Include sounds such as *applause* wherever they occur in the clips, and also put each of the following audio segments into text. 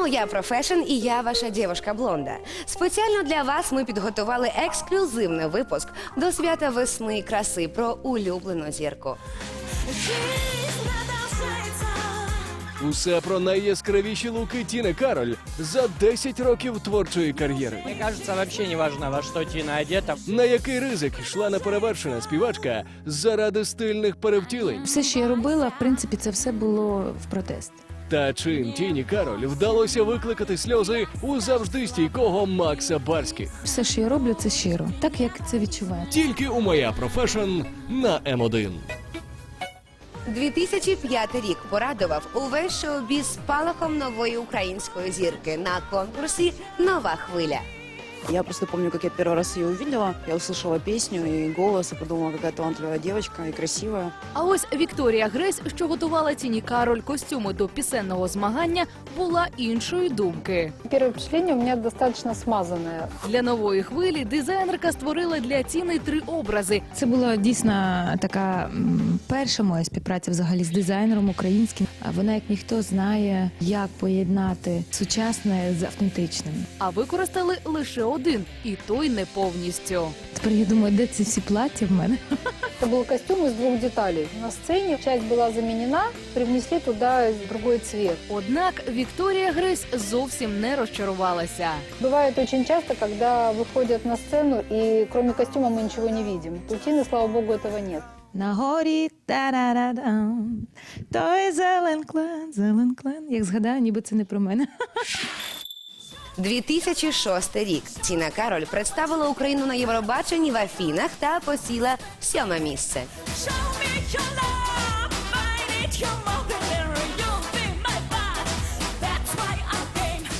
моя профешн і я ваша дівушка блонда. Спеціально для вас ми підготували ексклюзивний випуск до свята весни і краси про улюблену зірку. Усе про найяскравіші луки Тіни Кароль за 10 років творчої кар'єри. Мне кажется, вообще не важно, во что Тина одета. На який ризик йшла неперевершена співачка заради стильних перевтілень? Все, що я робила, в принципі, це все було в протест. Та чим Тіні Кароль вдалося викликати сльози у завжди стійкого Макса Барські? Все, що я роблю, це щиро, так як це відчуваю. Тільки у моя профешн на М1. 2005 рік порадував увесь шоу-біз спалахом нової української зірки на конкурсі Нова хвиля. Я просто помню, как я первый раз ее увидела. Я услышала песню и голос, и подумала, какая талантливая девочка и красивая. А ось Вікторія Гресь, що готувала Тіні Кароль костюми до пісенного змагання, була іншої думки. Первое впечатление у меня достаточно смазанное. Для нової хвилі дизайнерка створила для Тіни три образи. Це була дійсно така перша моя співпраця взагалі з дизайнером українським. А Вона, як ніхто, знає, як поєднати сучасне з автентичним. А використали лише один, і той не повністю. Тепер я думаю, де ці всі плаття в мене? Это был костюм из двух деталей. На сцене часть была заменена, привнесли туда другой цвет. Однак Вікторія Гресь зовсім не розчарувалася. Бывает очень часто, когда выходят на сцену и кроме костюма мы ничего не видим. У Тины, слава богу, этого нет. На горі та-ра-ра-дам, той зелен клен, зелен клен. Як згадаю, ніби це не про мене. 2006 рік. Тіна Кароль представила Україну на Євробаченні в Афінах та посіла сьоме місце.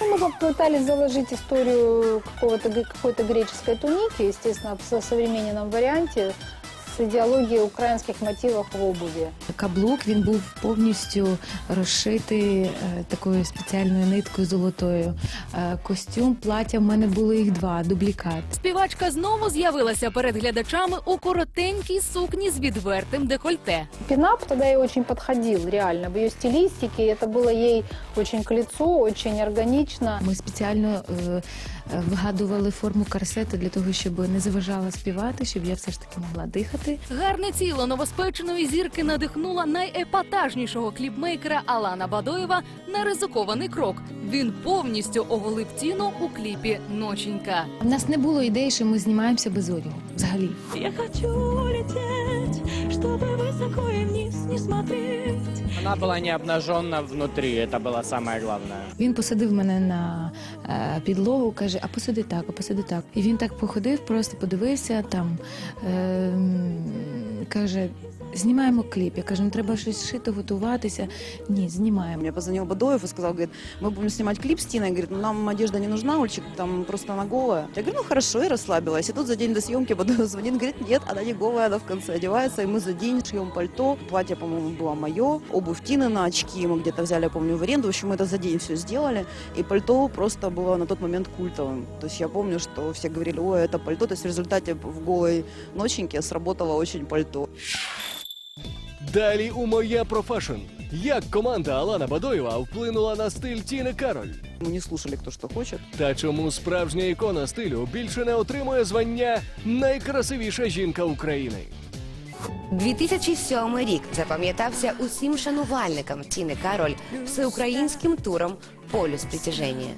Ну, Мы попытались заложить историю какого-то, какой-то греческой туники, естественно, в современном варианте, с идеологией украинских мотивов в обуви. Каблук він був повністю розшитий е, такою спеціальною ниткою золотою. Е, костюм, плаття в мене було їх два, дублікат. Співачка знову з'явилася перед глядачами у коротенькій сукні з відвертим декольте. Пинап тогда ей очень подходил, реально, в ее стилистике. Это было ей очень к лицу, очень органично. Ми спеціально е, вигадували форму корсету для того, щоб не заважала співати, щоб я все ж таки могла дихати. Гарне тіло новоспеченої зірки надихнула найепатажнішого кліпмейкера Алана Бадоєва на ризикований крок. Він повністю оголив тіну у кліпі Ноченька. У нас не було ідеї, що ми знімаємося без одягу. Взагалі. Я хочу улететь, чтобы высоко и вниз не смотреть. Она была не обнаженна внутри, это было самое главное. Він посадив мене на е, підлогу, каже: а посиди так, а посиди так. І він так походив, просто подивився там. Е, м, каже: знімаємо кліп. Я кажу, ну треба щось шити, готуватися. Ні, знімаємо. Мне позвонил Бадоев и сказал, говорит, мы будем снимать клип с Тиной. Говорит, ну нам одежда не нужна, Ольчик, там просто она голая. Я говорю, ну хорошо, и расслабилась. И тут за день до съемки Бадоев *laughs* звонит, говорит, нет, она не голая, она в конце одевается. И мы за день шьем пальто. Платье, по-моему, было мое. Обувь Тины на очки мы где-то взяли, я помню, в аренду. В общем, мы это за день все сделали. И пальто просто было на тот момент культовым. То есть я помню, что все говорили, ой, это пальто. То есть в результате в голой ноченьке сработало очень пальто. Далі у моя профешн. Як команда Алана Бадоєва вплинула на стиль Тіни Кароль? Мы не слушали, кто что хочет. Та чому справжня ікона стилю більше не отримує звання найкрасивіша жінка України? 2007 рік запам'ятався усім шанувальникам Тіни Кароль всеукраїнським туром Полюс притяження.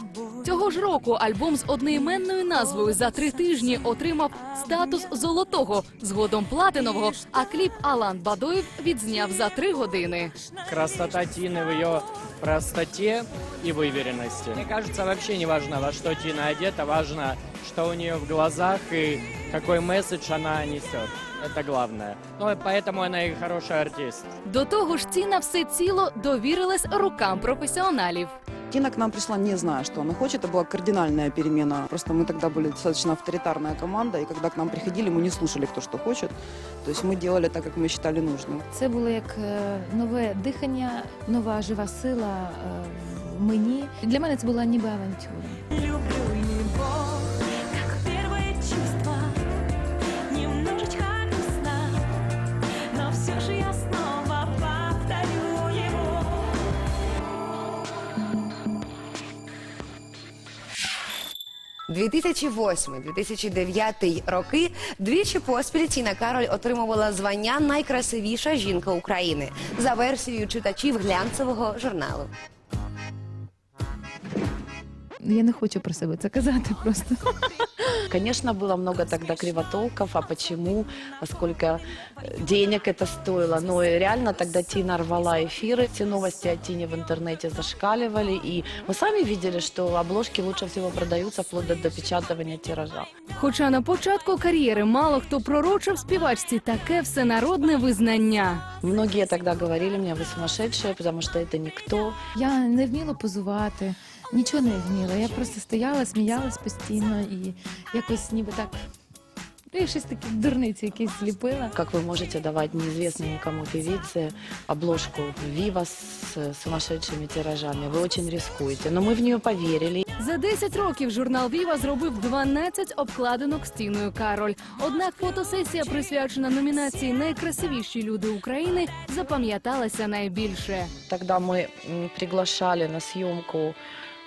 Цього ж року альбом з одноіменною назвою за три тижні отримав статус золотого, згодом платинового, а кліп Алан Бадоєв відзняв за три години. Красота Тины в ее простоте и выверенности. Мне кажется, вообще не важно, во что Тина одета, важно, что у нее в глазах и какой месседж она несет. Это главное. Ну и поэтому она и хороший артист. До того ж, Тіна все ціло довірилась рукам професіоналів. Тина к нам пришла, не зная, что она хочет. Это была кардинальная перемена. Просто мы тогда были достаточно авторитарная команда, и когда к нам приходили, мы не слушали, кто что хочет. То есть мы делали так, как мы считали нужным. Це було як е, нове дихання, нова жива сила е, в мені. Для мене це була ніби авантюра. 2008-2009 роки двічі поспіль Тіна Кароль отримувала звання найкрасивіша жінка України за версією читачів глянцевого журналу. Я не хочу про себе це казати просто. Конечно, было много тогда кривотолков, а почему, а сколько э, денег это стоило. Но и реально тогда Тина рвала эфиры, все новости о Тине в интернете зашкаливали. И мы сами видели, что обложки лучше всего продаются вплоть до допечатывания тиража. Хоча на початку кар'єри мало хто пророчив співачці таке всенародне визнання. Многие тогда говорили мне, вы сумасшедшие, потому что это никто. Я не вміла позувати, нічого не вміла. Я просто стояла, сміялась постійно і якось ніби так. ну, Я щось такі дурниці якісь зліпила. Как вы можете давать неизвестной никому певице обложку Вива с э, сумасшедшими тиражами? Вы очень рискуете. Но мы в нее поверили. За 10 років журнал Віва зробив 12 обкладинок з Тіною Кароль. Однак фотосесія, присвячена номінації Найкрасивіші люди України, запам'яталася найбільше. Тогда мы м, приглашали на съемку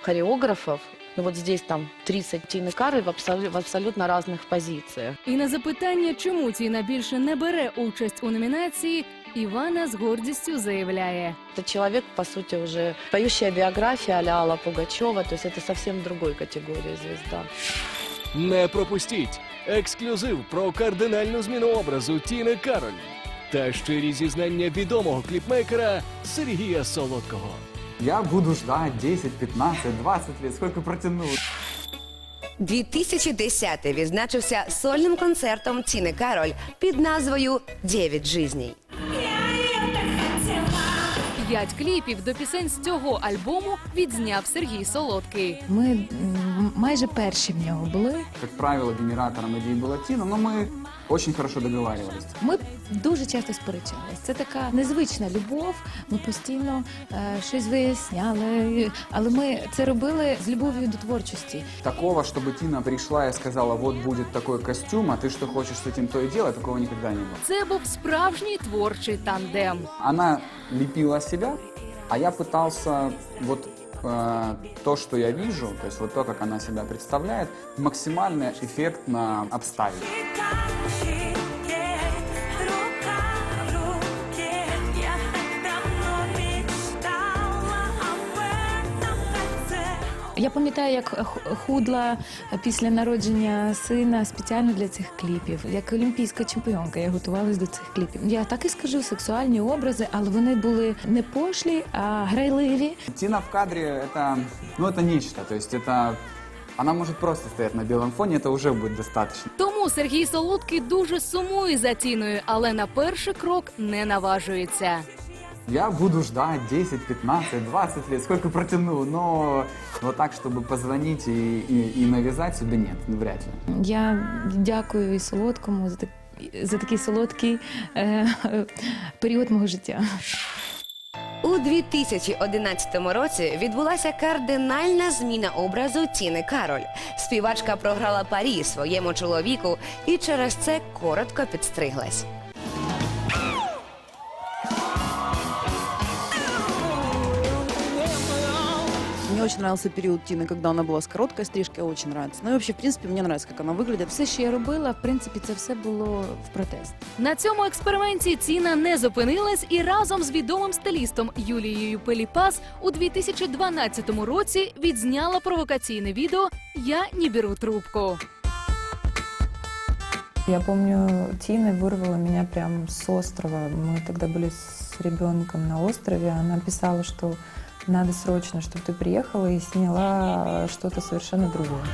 хореографов. Ну вот здесь там 30 Тины Кары в, абсолю- в абсолютно разных позициях. І на запитання, чому Тіна більше не бере участь у номінації, Івана з гордістю заявляє. Это человек, по сути, уже поющая биография а Алла Пугачева, то есть это совсем другой категории звезда. Не пропустіть ексклюзив про кардинальну зміну образу Тіни Кароль та щирі зізнання відомого кліпмейкера Сергія Солодкого. Я буду ждать 10, 15, 20 лет, сколько протяну. 2010 відзначився сольним концертом Тіни Кароль під назвою «Дев'ять жизней». П'ять кліпів до пісень з цього альбому відзняв Сергій Солодкий. Ми м, майже перші в нього були. Как правило, генератором идей была Тина, но мы очень хорошо договаривались. Ми дуже часто сперечались. Це така незвична любов. Ми постійно е, щось виясняли, але ми це робили з любов'ю до творчості. Такого, чтобы Тина пришла и сказала, вот будет такой костюм, а ты что хочешь с этим, то и делай, такого никогда не было. Це був справжній творчий тандем. Она лепила себя, а я пытался вот э, то, что я вижу, то есть вот то, как она себя представляет, максимально эффектно обставить. Рука в руке, я так давно мечтала об этом конце. Я пам'ятаю, як х- худла після народження сина спеціально для цих кліпів. Як олімпійська чемпіонка, я готувалась до цих кліпів. Я так і скажу, сексуальні образи, але вони були не пошлі, а грайливі. Тина в кадре это, ну это нечто, то есть это, она может просто стоять на белом фоне, это уже будет достаточно. Тому Сергій Солодкий дуже сумує за ціною, але на перший крок не наважується. Я буду ждать 10, 15, 20 лет, сколько протяну, но вот так, чтобы позвонить и, и, и навязать себе, нет, вряд ли. Я дякую і солодкому за так. За такий солодкий е, період мого життя. У 2011 році відбулася кардинальна зміна образу Тіни Кароль. Співачка програла парі своєму чоловіку і через це коротко підстриглась. очень нравился период Тины, когда она была с короткой стрижкой, очень нравится. Ну и вообще, в принципе, мне нравится, как она выглядит. Все, що я робила, в принципі, це все було в протест. На цьому експерименті Ціна не зупинилась і разом з відомим стилістом Юлією Пеліпас у 2012 році відзняла провокаційне відео Я не беру трубку. Я помню, Тина вырвала меня прям с острова. Мы тогда были с ребенком на острове. Она писала, что надо срочно, чтобы ты приехала и сняла что-то совершенно другое.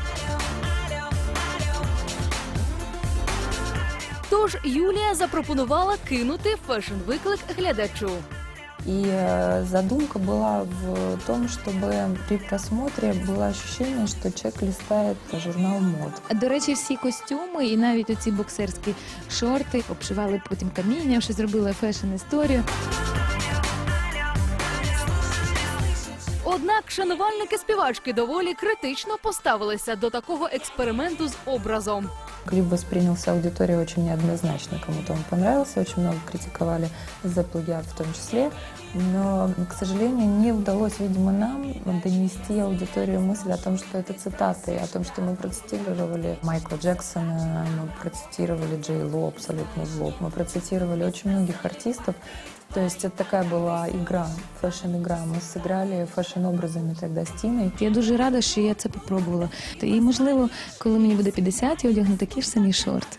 Тож Юлія запропонувала кинути фешн-виклик глядачу. И э, задумка была в том, чтобы при просмотре было ощущение, что человек листает журнал мод. До речі, всі костюми і навіть оці боксерські шорти обшивали потім камінням, що зробили фешн-історію. Однак шанувальники співачки доволі критично поставилися до такого експерименту з образом. Клип воспринялся аудиторией очень неоднозначно. Кому-то он понравился, очень много критиковали за плагиат в том числе. Но, к сожалению, не удалось, видимо, нам донести аудиторию мысль о том, что это цитаты, о том, что мы процитировали Майкла Джексона, мы процитировали Джей Ло абсолютно в лоб, мы процитировали очень многих артистов. То есть это такая была игра, фэшн-игра. Мы сыграли фэшн-образами тогда з Тіною. Я дуже рада, що я це попробувала. І можливо, коли мені буде 50, я одягну такі ж самі шорти.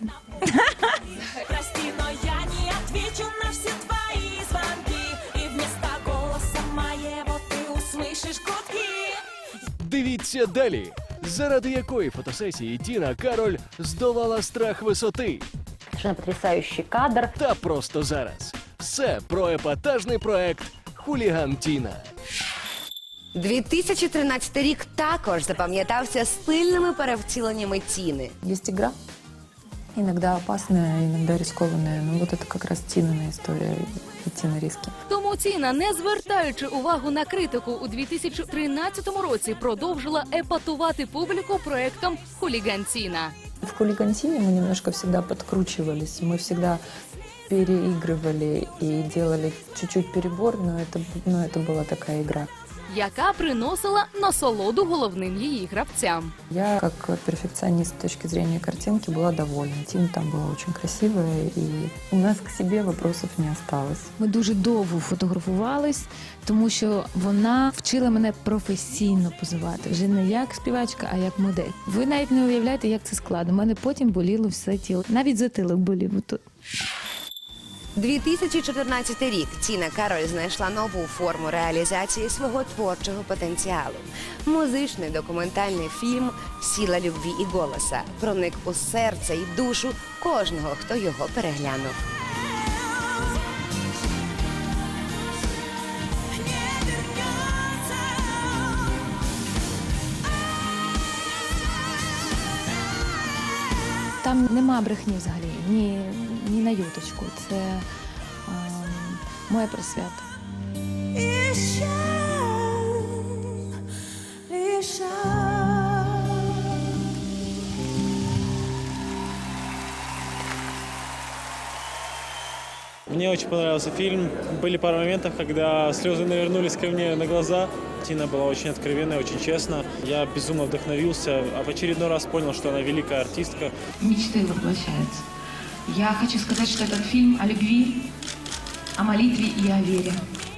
Прости, но я не отвечу на все твои звонки И вместо голоса моего ты услышишь гудки Дивіться далі, заради якої фотосесії Тіна Кароль здолала страх висоти. Совершенно потрясающий кадр. Та просто зараз. Все про епатажний проект Хуліган Тіна. 2013 рік також запам'ятався стильними перевтіленнями Тіни. Есть игра, иногда опасная, иногда рискованная. Но вот это как раз Тинина история, идти на риски. Тому Тіна, не звертаючи увагу на критику, у 2013 році продовжила епатувати публіку проектом Хуліган Тіна. В хулигантине мы немножко всегда подкручивались, мы всегда переигрывали и делали чуть-чуть перебор, но это, но это была такая игра. яка приносила насолоду головним її гравцям. Я, как перфекционист с точки зрения картинки, была довольна. Тина там была очень красивая, и у нас к себе вопросов не осталось. Ми дуже довго фотографувались, тому що вона вчила мене професійно позувати. Вже не як співачка, а як модель. Ви навіть не уявляєте, як це складно. У мене потім боліло все тіло. Навіть затилок болів. Тут. 2014 рік Тіна Кароль знайшла нову форму реалізації свого творчого потенціалу. Музичний документальний фільм Сіла любві і голоса проник у серце і душу кожного, хто його переглянув. Там нема брехні взагалі, ні, ні на юточку. Це ем, моя присвята. Еще лишь Мне очень понравился фильм. Были пару моментов, когда слезы навернулись ко мне на глаза. Тина была очень откровенная, очень честна. Я безумно вдохновился, а в очередной раз понял, что она великая артистка. Мечты воплощаются. Я хочу сказать, что это фильм о любви, о молитве и о вере.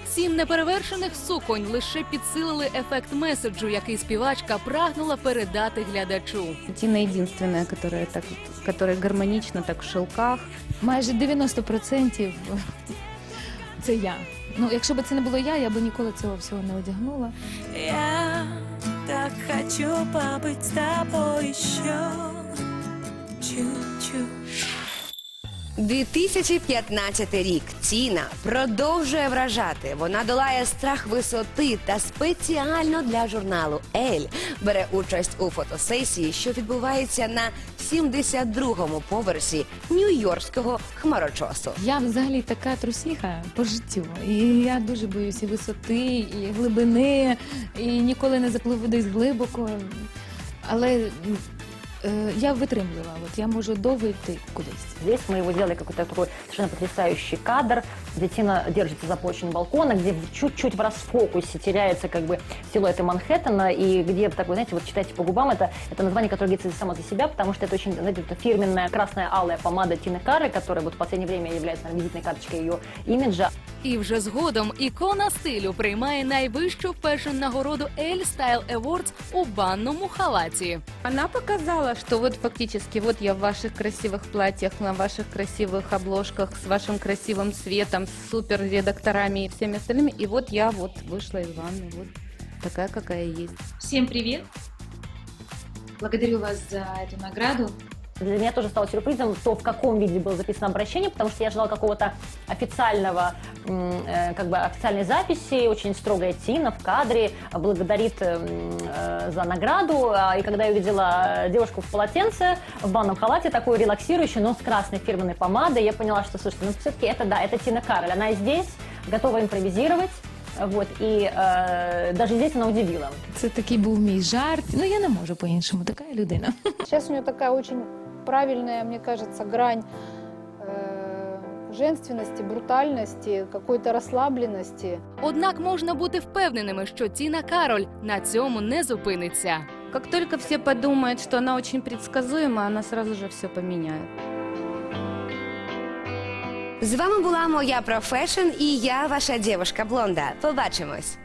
Сім неперевершених суконь лише підсилили ефект меседжу, який співачка прагнула передати глядачу. Тина единственная, которая так, которая гармонично так в шелках. Майже 90% це я. Ну, якщо б це не було я, я б ніколи цього всього не одягнула. Я так хочу побыть с тобой еще чуть-чуть 2015 рік Тіна продовжує вражати. Вона долає страх висоти та спеціально для журналу Ель бере участь у фотосесії, що відбувається на 72-му поверсі Нью-Йоркського хмарочосу. Я взагалі така трусіха по життю. І я дуже боюся висоти, і глибини, і ніколи не запливу десь глибоко. Але е, я витримлива. От я можу довго йти кудись. Здесь мы его сделали какой-то такой кадр, где Тина держится за поручень балкона, где чуть-чуть в расфокусе теряется как бы силуэты Манхэттена, и где такой, знаете, вот читайте по губам, это, это название, которое говорится само за себя, потому что это очень, знаете, это фирменная красная алая помада Тины Кары, которая вот в последнее время является наверное, визитной карточкой ее имиджа. І вже згодом ікона стилю приймає найвищу фешн-нагороду Elle Style Awards у банному халаті. Она показала, что вот фактически вот я в ваших красивых платьях, на ваших красивых обложках, с вашим красивым цветом, с супер редакторами и всеми остальными. И вот я вот вышла из ванны, вот такая, какая есть. Всем привет! Благодарю вас за эту награду. Для меня тоже стало сюрпризом то, в каком виде было записано обращение, потому что я ждала какого-то официального, э, как бы официальной записи, очень строгая Тина в кадре благодарит э, м, э, за награду, А, и когда я увидела девушку в полотенце, в банном халате, такую релаксирующую, но с красной фирменной помадой, я поняла, что, слушайте, ну все-таки это, да, это Тина Кароль, она здесь, готова импровизировать, вот, и э, даже здесь она удивила. Це такий був мій жарт. Ну я не можу по-іншому, така я людина. Сейчас у нее такая очень правильная, мне кажется, грань э, женственности, брутальности, какой-то расслабленности. Однак можна бути впевненими, що Тіна Кароль на цьому не зупиниться. Как только все подумают, что она очень предсказуема, она сразу же все поменяет. З вами була моя профешн і я, ваша дівушка Блонда. Побачимось.